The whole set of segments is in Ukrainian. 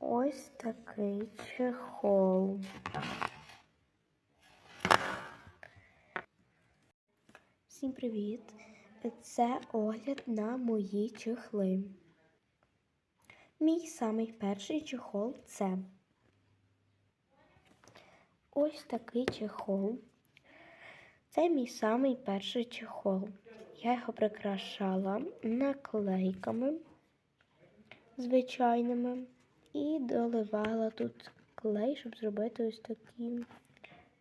ось такий чехол. Всім привіт! Це огляд на мої чехли. Мій самий перший чехол це ось такий чехол. Це мій самий перший чехол. Я його прикрашала наклейками звичайними і доливала тут клей, щоб зробити ось такі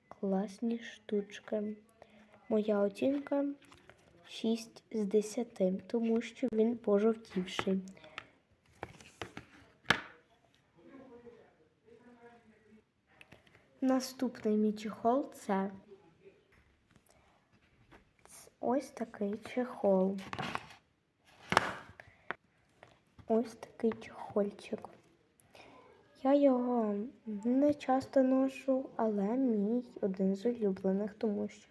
класні штучки. Моя оцінка 6 з 10, тому що він пожовтівший. Наступний мій чехол це ось такий чехол. Ось такий чехольчик. Я його не часто ношу, але мій один з улюблених, тому що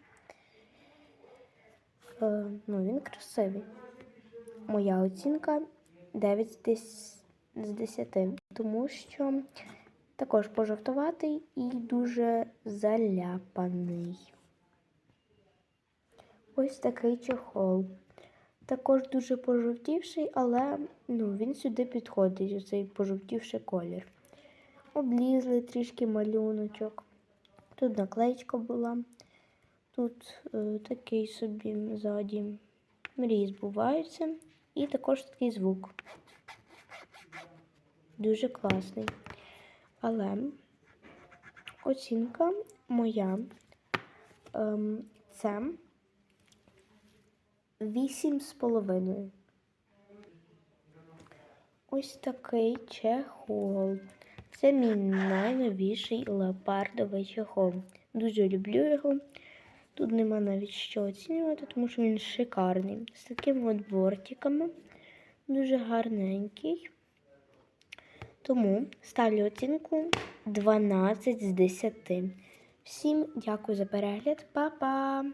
е, ну, він красивий. Моя оцінка 9 з 10 тому що також пожовтуватий і дуже заляпаний. Ось такий чехол. Також дуже пожовтівший, але ну, він сюди підходить, оцей пожовтівший колір. Облізли трішки малюночок. Тут наклеєчка була. Тут е, такий собі ззаді мрії збуваються. І також такий звук. Дуже класний. Але оцінка моя ем, це вісім з половиною. Ось такий чехол. Це мій найновіший леопардовий чехол. Дуже люблю його. Тут нема навіть що оцінювати, тому що він шикарний. З такими от бортиками. Дуже гарненький. Тому ставлю оцінку 12 з 10. Всім дякую за перегляд. Па-па!